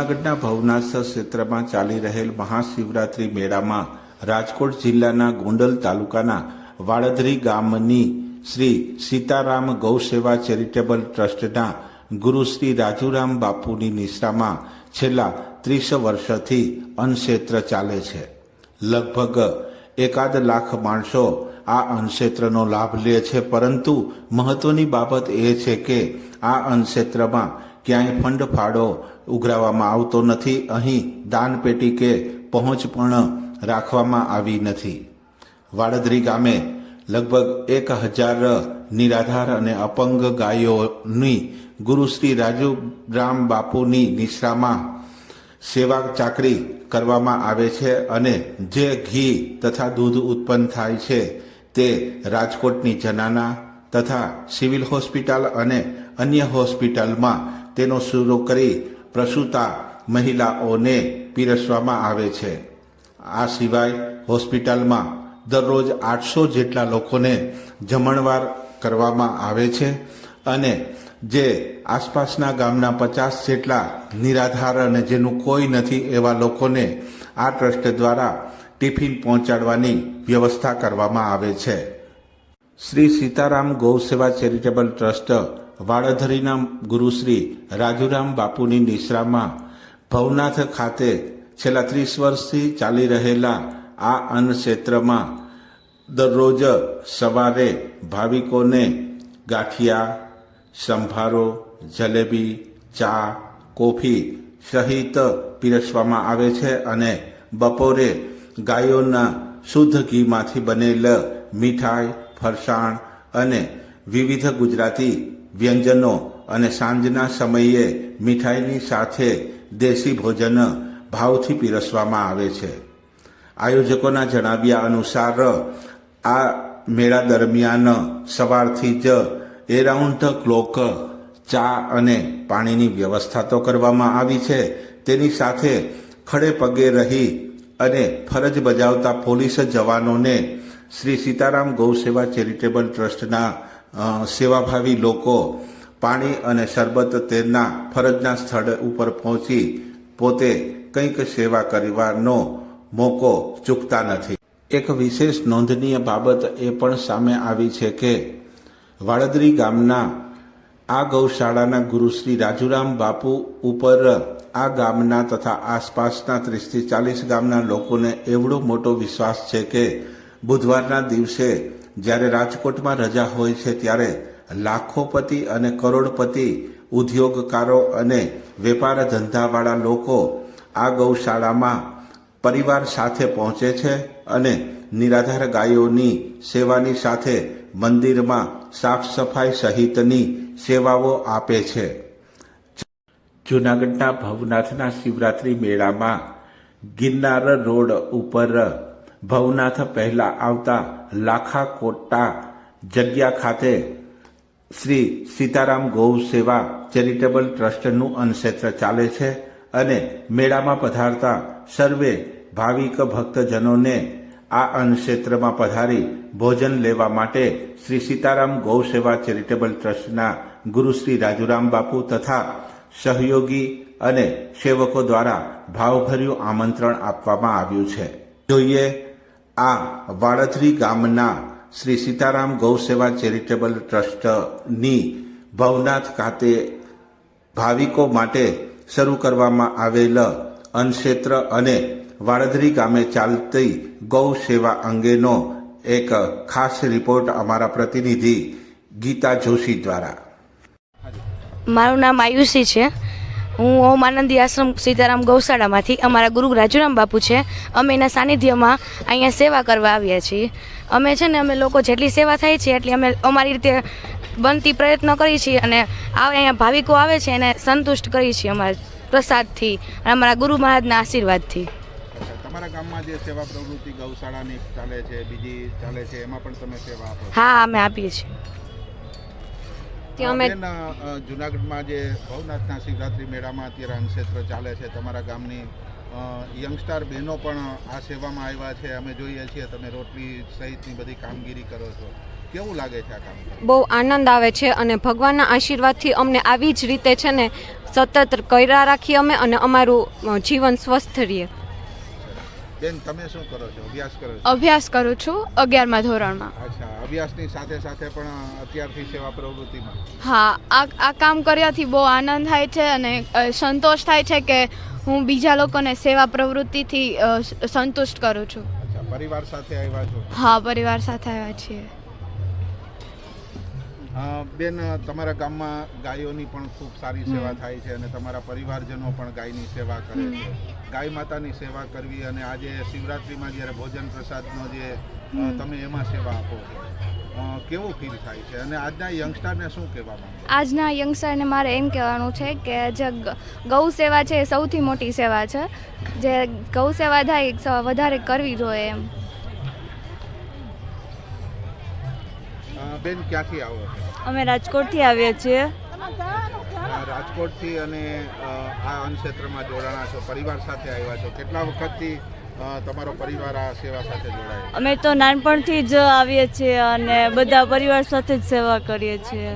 જૂનાગઢના ભવનાથ ક્ષેત્રમાં ચાલી રહેલ મહાશિવરાત્રી મેળામાં રાજકોટ જિલ્લાના ગોંડલ તાલુકાના વાડધરી ગામની શ્રી સીતારામ ગૌસેવા ચેરિટેબલ ટ્રસ્ટના ગુરુ શ્રી રાજુરામ બાપુની નિશ્રામાં છેલ્લા ત્રીસ વર્ષથી અન્નક્ષેત્ર ચાલે છે. લગભગ એકાદ લાખ માણસો આ અન્નક્ષેત્રનો લાભ લે છે, પરંતુ મહત્વની બાબત એ છે કે આ અન્નક્ષેત્રમાં ક્યાંય ફંડ ફાળો ઉઘરાવવામાં આવતો નથી. અહીં દાન પેટી કે પહોંચ પણ રાખવામાં આવી નથી. વાડદરી ગામે લગભગ એક હજાર નિરાધાર અને અપંગ ગાયોની ગુરુ શ્રી રાજુરામ બાપુની નિશ્રામાં સેવા ચાકરી કરવામાં આવે છે અને જે ઘી તથા દૂધ ઉત્પન્ન થાય છે તે રાજકોટની જનાના તથા સિવિલ હોસ્પિટલ અને અન્ય હોસ્પિટલમાં તેનો શરૂ કરી પ્રસૂતા મહિલાઓને પીરસવામાં આવે છે. આ સિવાય હોસ્પિટલમાં દરરોજ આઠસો જેટલા લોકોને જમણવાર કરવામાં આવે છે અને જે આસપાસના ગામના પચાસ જેટલા નિરાધાર અને જેનું કોઈ નથી એવા લોકોને આ ટ્રસ્ટ દ્વારા ટિફિન પહોંચાડવાની વ્યવસ્થા કરવામાં આવે છે. શ્રી સીતારામ ગૌસેવા ચેરિટેબલ ટ્રસ્ટ વાડધરીના ગુરુશ્રી રાજુરામ બાપુની નિશ્રામાં ભવનાથ ખાતે છેલ્લા ત્રીસ વર્ષથી ચાલી રહેલા આ અન્ન ક્ષેત્રમાં દરરોજ સવારે ભાવિકોને ગાંઠિયા, સંભારો, જલેબી, ચા, કોફી સહિત પીરસવામાં આવે છે અને બપોરે ગાયોના શુદ્ધ ઘીમાંથી બનેલ મીઠાઈ, ફરસાણ અને વિવિધ ગુજરાતી વ્યંજનો અને સાંજના સમયે મીઠાઈની સાથે દેશી ભોજન ભાવથી પીરસવામાં આવે છે. આયોજકોના જણાવ્યા અનુસાર, આ મેળા દરમિયાન સવારથી જ એરાઉન્ડ ધ ક્લોક ચા અને પાણીની વ્યવસ્થા તો કરવામાં આવી છે. તેની સાથે ખડે પગે રહી અને ફરજ બજાવતા પોલીસ જવાનોને શ્રી સીતારામ ગૌસેવા ચેરિટેબલ ટ્રસ્ટના સેવાભાવી લોકો પાણી અને શરબત તેના ફરજના સ્થળ ઉપર પહોંચી પોતે કંઈક સેવા કરવાનો મોકો ચૂકતા નથી. એક વિશેષ નોંધનીય બાબત એ પણ સામે આવી છે કે વાળદરી ગામના આ ગૌશાળાના ગુરુ શ્રી રાજુરામ બાપુ ઉપર આ ગામના તથા આસપાસના ત્રીસથી ચાલીસ ગામના લોકોને એવડો મોટો વિશ્વાસ છે કે બુધવારના દિવસે જ્યારે રાજકોટમાં રજા હોય છે ત્યારે લાખોપતિ અને કરોડપતિ, ઉદ્યોગકારો અને વેપાર ધંધાવાળા લોકો આ ગૌશાળામાં પરિવાર સાથે પહોંચે છે અને નિરાધાર ગાયોની સેવાની સાથે મંદિરમાં સાફ સફાઈ સહિતની સેવાઓ આપે છે. જૂનાગઢના ભવનાથના શિવરાત્રી મેળામાં ગિરનાર રોડ ઉપર ભવનાથ પહેલા આવતા લાખા કોટા જગ્યા ખાતે શ્રી સીતારામ ગૌ સેવા ચેરિટેબલ ટ્રસ્ટનું અન્નક્ષેત્ર ચાલે છે અને મેળામાં પધારતા સર્વે ભાવિક ભક્તજનોને આ અન્નક્ષેત્રમાં પધારી ભોજન લેવા માટે શ્રી સીતારામ ગૌ સેવા ચેરિટેબલ ટ્રસ્ટના ગુરુ શ્રી રાજુરામ બાપુ તથા સહયોગી અને સેવકો દ્વારા ભાવભર્યું આમંત્રણ આપવામાં આવ્યું છે. જોઈએ આ વાડથરી ગામના શ્રી સીતારામ ગૌસેવા ચેરિટેબલ ટ્રસ્ટની ભવનાથ ખાતે ભાવિકો માટે શરૂ કરવામાં આવેલ અનક્ષેત્ર અને વાડધરી ગામે ચાલતી ગૌ સેવા અંગેનો એક ખાસ રિપોર્ટ અમારા પ્રતિનિધિ ગીતા જોશી દ્વારા. મારું નામ આયુષી છે. હું ઓમ આનંદી આશ્રમ સીતારામ ગૌશાળામાંથી અમારા ગુરુ રાજુરામ બાપુ છે. અમે એના સાનિધ્યમાં અહીંયા સેવા કરવા આવ્યા છીએ. અમે છે ને અમે લોકો જેટલી સેવા થાય છે એટલી અમે અમારી રીતે બનતી પ્રયત્ન કરીએ છીએ અને આવે અહીંયા ભાવિકો આવે છે એને સંતુષ્ટ કરીએ છીએ અમારા પ્રસાદથી અને અમારા ગુરુ મહારાજના આશીર્વાદથી. તમારા ગામમાં જે સેવા પ્રવૃત્તિ ગૌશાળાની ચાલે છે બીજી ચાલે છે એમાં પણ તમે સેવા આપો હા અમે આપીએ છીએ. ત્યાં અમે જુનાગઢમાં જે ભવનાથના શિવરાત્રી મેળામાં અત્યારે અંગક્ષેત્ર ચાલે છે તમારા ગામની યંગસ્ટાર બહેનો પણ આ સેવામાં આવ્યા છે. અમે જોઈએ છીએ તમે રોટલી સહિતની બધી કામગીરી કરો છો. કેવું લાગે છે આ કામ બહુ આનંદ આવે છે અને ભગવાનના આશીર્વાદથી અમને આવી જ રીતે છે ને સતત કર્યા રાખીએ અમે અને અમારું જીવન સ્વસ્થ રહીએ બેન તમે શું કરો છો? અભ્યાસ કરો છો? અભ્યાસ કરું છું અગિયારમા ધોરણમાં. અચ્છા અભ્યાસની સાથે સાથે પણ અત્યારથી સેવા પ્રવૃત્તિમાં? હા આ આ કામ કર્યાથી બહુ આનંદ થાય છે અને સંતોષ થાય છે કે હું બીજા લોકોને સેવા પ્રવૃત્તિથી સંતુષ્ટ કરું છું. અચ્છા પરિવાર સાથે આવ્યા છો? હા પરિવાર સાથે આવ્યા છીએ. બેન તમારા ગામમાં ગાયોની પણ ખૂબ સારી સેવા થાય છે અને તમારા પરિવારજનો પણ ગાયની સેવા કરે છે. ગાય માતાની સેવા કરવી અને આજે શિવરાત્રિમાં જ્યારે ભોજન પ્રસાદનો જે તમે એમાં સેવા આપો કેવું ફીલ થાય છે? અને આજના યંગસ્ટરને શું કહેવા માંગો? આજના યંગસ્ટરને મારે એમ કહેવાનું છે કે જે ગૌ સેવા છે એ સૌથી મોટી સેવા છે. જે ગૌ સેવા થાય વધારે કરવી જોઈએ એમ. બેન ક્યાંથી આવો અમે રાજકોટથી આવ્યા છીએ. રાજકોટથી અને આ અન્નક્ષેત્રમાં જોડાણા છો પરિવાર સાથે આવ્યા છો કેટલા વખતથી તમારો પરિવાર આ સેવા સાથે જોડાયેલો અમે તો નાનપણથી જ આવીએ છીએ અને બધા પરિવાર સાથે જ સેવા કરીએ છીએ.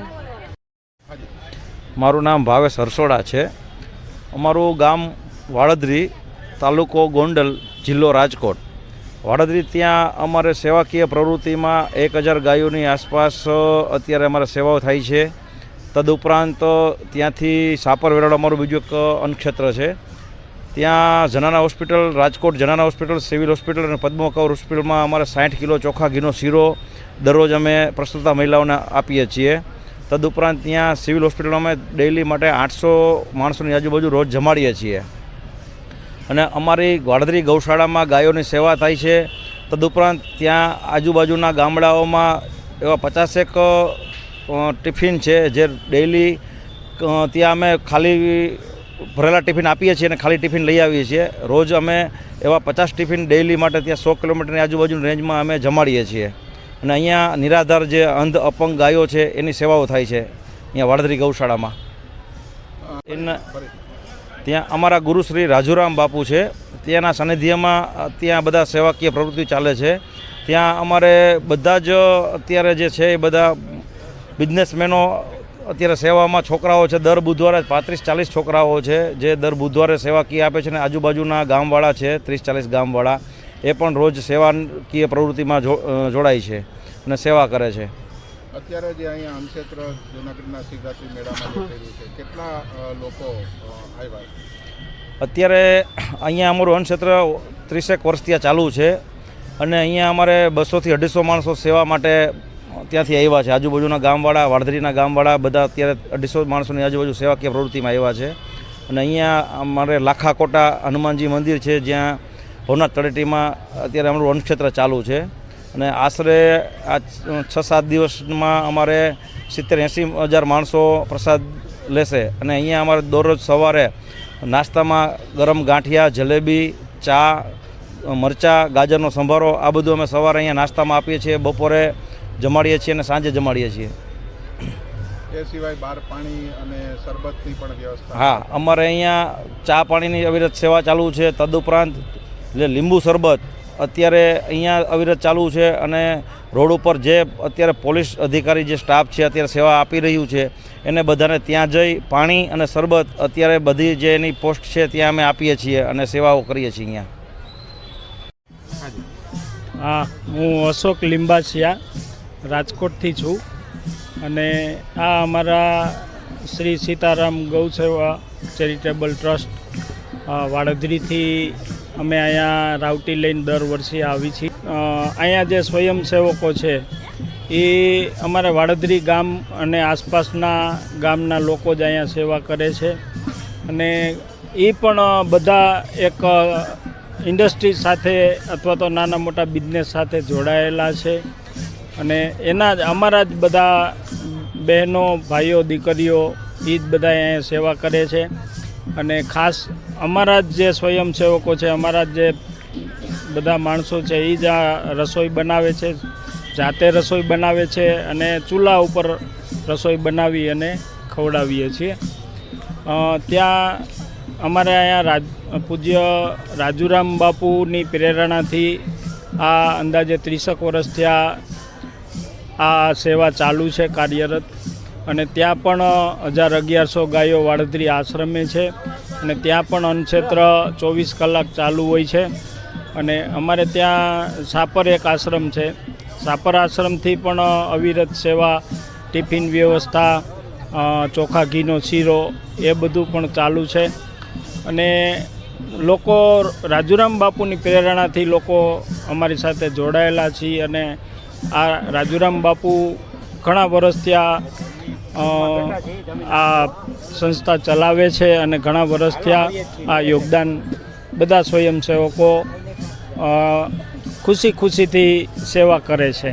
મારું નામ ભાવેશ હરસોડા છે. અમારું ગામ વાળદરી તાલુકો ગોંડલ જિલ્લો રાજકોટ. વાડદરી ત્યાં અમારે સેવાકીય પ્રવૃત્તિમાં એક હજાર ગાયોની આસપાસ અત્યારે અમારે સેવાઓ થાય છે. તદુપરાંત ત્યાંથી સાપર વેરાડ અમારું બીજું એક અન્નક્ષેત્ર છે. ત્યાં Janana hospital, Rajkot Janana hospital, civil hospital અને પદ્મકૌર હોસ્પિટલમાં અમારે સાઠ કિલો ચોખા, ઘીનો શીરો દરરોજ અમે પ્રસ્તુતા મહિલાઓને આપીએ છીએ. તદુપરાંત ત્યાં સિવિલ હોસ્પિટલમાં અમે ડેઇલી માટે આઠસો માણસોની આજુબાજુ રોજ જમાડીએ છીએ. અને અમારી વાડદરી ગૌશાળામાં ગાયોની સેવા થાય છે. તદુપરાંત ત્યાં આજુબાજુના ગામડાઓમાં એવા પચાસેક ટિફિન છે જે ડેઈલી ત્યાં અમે ખાલી ભરેલા ટિફિન આપીએ છીએ અને ખાલી ટિફિન લઈ આવીએ છીએ. રોજ અમે એવા પચાસ ટિફિન ડેઈલી માટે ત્યાં સો કિલોમીટરની આજુબાજુની રેન્જમાં અમે જમાડીએ છીએ. અને અહીંયા નિરાધાર જે અંધ અપંગ ગાયો છે, એની સેવાઓ થાય છે અહીંયા વાડદરી ગૌશાળામાં. એના ત્યાં અમારા ગુરુ શ્રી રાજુરામ બાપુ છે. ત્યાંના સાનિધ્યમાં ત્યાં બધા સેવાકીય પ્રવૃત્તિ ચાલે છે. ત્યાં અમારે બધા જ અત્યારે જે છે એ બધા બિઝનેસમેનો અત્યારે સેવામાં છોકરાઓ છે દર બુધવારે પાંત્રીસ ચાલીસ છોકરાઓ છે જે દર બુધવારે સેવાકીય આપે છે ને આજુબાજુના ગામવાળા છે ત્રીસ ચાલીસ ગામવાળા એ પણ રોજ સેવાકીય પ્રવૃત્તિમાં જોડાય છે અને સેવા કરે છે. અત્યારે જે અહીંયા અન્નક્ષેત્ર જૂનાગઢના શિવરાત્રી મેળામાં છે કેટલા લોકો આવ્યા અત્યારે અહીંયા અમારું અન્નક્ષેત્ર ત્રીસેક વર્ષથી ચાલુ છે અને અહીંયા અમારે બસોથી અઢીસો માણસો સેવા માટે ત્યાંથી આવ્યા છે. આજુબાજુના ગામવાળા, વાડધરીના ગામવાળા, બધા અત્યારે અઢીસો માણસોની આજુબાજુ સેવાકીય પ્રવૃત્તિમાં આવ્યા છે. અને અહીંયા અમારે લાખાકોટા હનુમાનજી મંદિર છે, જ્યાં ભવનાથ તળેટીમાં અત્યારે અમારું વનક્ષેત્ર ચાલુ છે. અને આશરે આ છ સાત દિવસમાં અમારે સિત્તેર એંસી હજાર માણસો પ્રસાદ લેશે. અને અહીંયા અમારે દરરોજ સવારે નાસ્તામાં ગરમ ગાંઠિયા, જલેબી, ચા, મરચાં, ગાજરનો સંભારો, આ બધું અમે સવારે અહીંયા નાસ્તામાં આપીએ છીએ. બપોરે જમાડીએ છીએ અને સાંજે જમાડીએ છીએ. એ સિવાય બહાર પાણી અને શરબતની પણ વ્યવસ્થા. હા અમારે અહીંયા ચા પાણીની અવિરત સેવા ચાલુ છે. તદુપરાંત એટલે લીંબુ શરબત અત્યારે અહીંયા અવિરત ચાલુ છે અને રોડ ઉપર જે અત્યારે પોલીસ અધિકારી જે સ્ટાફ છે અત્યારે સેવા આપી રહ્યું છે એને બધાને ત્યાં જઈ પાણી અને શરબત અત્યારે બધી જે એની પોસ્ટ છે ત્યાં અમે આપીએ છીએ અને સેવાઓ કરીએ છીએ અહીંયા. હા હું અશોક લિંબાસિયા. રાજકોટથી છું. અને આ અમારા શ્રી સીતારામ ગૌસેવા ચેરિટેબલ ટ્રસ્ટ અ, અમે અહીંયા રાવટી લઈને દર વર્ષે આવી છીએ. અહીંયા જે સ્વયંસેવકો છે એ અમારા વાડોદરી ગામ અને આસપાસના ગામના લોકો જ અહીંયા સેવા કરે છે. અને એ પણ બધા એક ઇન્ડસ્ટ્રી સાથે અથવા તો નાના મોટા બિઝનેસ સાથે જોડાયેલા છે. અને એના જ અમારા જ બધા બહેનો, ભાઈઓ, દીકરીઓ, એ જ બધા અહીંયા સેવા કરે છે. અને ખાસ અમારા જ જે સ્વયંસેવકો છે, અમારા જ બધા માણસો છે, એ જ આ રસોઈ બનાવે છે, જાતે રસોઈ બનાવે છે અને ચૂલા ઉપર રસોઈ બનાવી અને ખવડાવીએ છીએ. ત્યાં અમારે અહીંયા રાજ, પૂજ્ય રાજુરામ બાપુની પ્રેરણાથી આ અંદાજે ત્રીસેક વર્ષથી આ આ સેવા ચાલુ છે કાર્યરત અને ત્યાં પણ હજાર અગિયારસો ગાયો વાડદરી આશ્રમે છે અને ત્યાં પણ અન્નક્ષેત્ર ચોવીસ કલાક ચાલુ હોય છે. અને અમારે ત્યાં સાપર એક આશ્રમ છે. સાપર આશ્રમથી પણ અવિરત સેવા, ટિફિન વ્યવસ્થા ચોખા, ઘીનો શીરો એ બધું પણ ચાલુ છે. અને લોકો રાજુરામ બાપુની પ્રેરણાથી લોકો અમારી સાથે જોડાયેલા છીએ અને આ રાજુરામ બાપુ ઘણા વર્ષથી આ આ સંસ્થા ચલાવે છે અને ઘણા વર્ષથી આ યોગદાન બધા સ્વયંસેવકો ખુશી ખુશીથી સેવા કરે છે.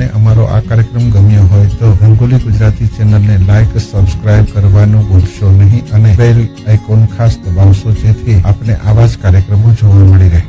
આપને અમારો આ કાર્યક્રમ ગમ્યો હોય તો રંગોલી ગુજરાતી ચેનલને લાઈક સબસ્ક્રાઇબ કરવાનું ભૂલશો નહીં અને બેલ આઇકોન ખાસ દબાવશો જેથી આપને આવા જ કાર્યક્રમો જોવા મળી રહે.